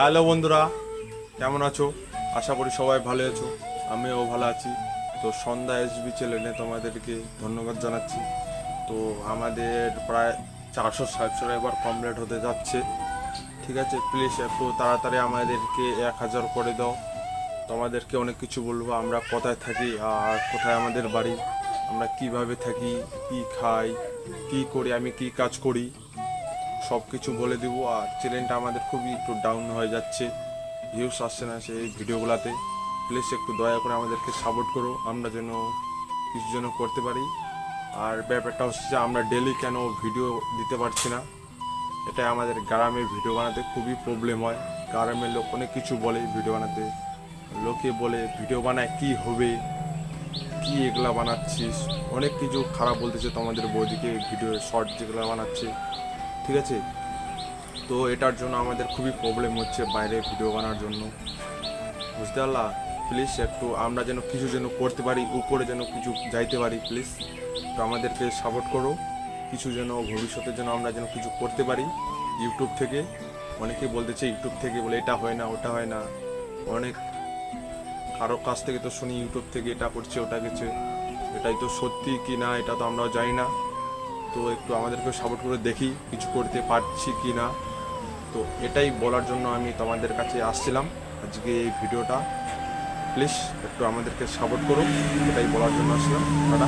Hello বন্ধুরা, কেমন আছো? আশা করি সবাই ভালো আছো, আমিও ভালো আছি। তো সন্ধ্যা এসবি চ্যানেলে তোমাদেরকে ধন্যবাদ জানাচ্ছি। তো আমাদের প্রায় চারশো সাবস্ক্রাইবার কমপ্লিট হতে যাচ্ছে, ঠিক আছে? প্লিজ একটু তাড়াতাড়ি আমাদেরকে এক হাজার করে দাও। তোমাদেরকে অনেক কিছু বলব, আমরা কোথায় থাকি আর কোথায় আমাদের বাড়ি, আমরা কীভাবে থাকি, কি খাই, কি করি, আমি কি কাজ করি সব কিছু বলে দিব আর চ্যানেলটা আমাদের খুবই একটু ডাউন হয়ে যাচ্ছে। ভিউস আসছে না সেই ভিডিওগুলোতে। প্লিজ একটু দয়া করে আমাদেরকে সাপোর্ট করো। আমরা যেন কিছু যেন করতে পারি। আর ব্যাপারটা হচ্ছে যে আমরা ডেলি কেন ভিডিও দিতে পারছি না? এটা আমাদের গ্রামে ভিডিও বানাতে খুবই প্রবলেম হয়। গ্রামের লোক অনেক কিছু বলে ভিডিও বানাতে। লোকে বলে ভিডিও বানায় কি হবে? কি এগুলা বানাচ্ছিস? অনেক কিছু খারাপ বলতেছে তোমাদের বৌদিকে ভিডিও শর্ট যেগুলো বানাচ্ছে। ঠিক আছে? তো এটার জন্য আমাদের খুবই প্রবলেম হচ্ছে বাইরে ভিডিও বানার জন্য। বুঝতে পারলা? প্লিজ একটু আমরা যেন কিছু যেন করতে পারি, উপরে যেন কিছু যাইতে পারি প্লিজ তো আমাদেরকে সাপোর্ট করো। কিছু যেন ভবিষ্যতে যেন আমরা যেন কিছু করতে পারি ইউটিউব থেকে। অনেকে বলতেছে ইউটিউব থেকে বলে এটা হয় না, ওটা হয় না। অনেক কারও কাছ থেকে তো শুনি ইউটিউব থেকে এটা করছে, ওটা গেছে। এটাই তো সত্যি কি না, এটা তো আমরাও জানি না। তো একটু আমাদেরকে সাপোর্ট করে দেখি কিছু করতে পারছি কি না তো এটাই বলার জন্য আমি তোমাদের কাছে আসছিলাম আজকে এই ভিডিওটা। প্লিজ একটু আমাদেরকে সাপোর্ট করুন এটাই বলার জন্য আসছিলাম। টাটা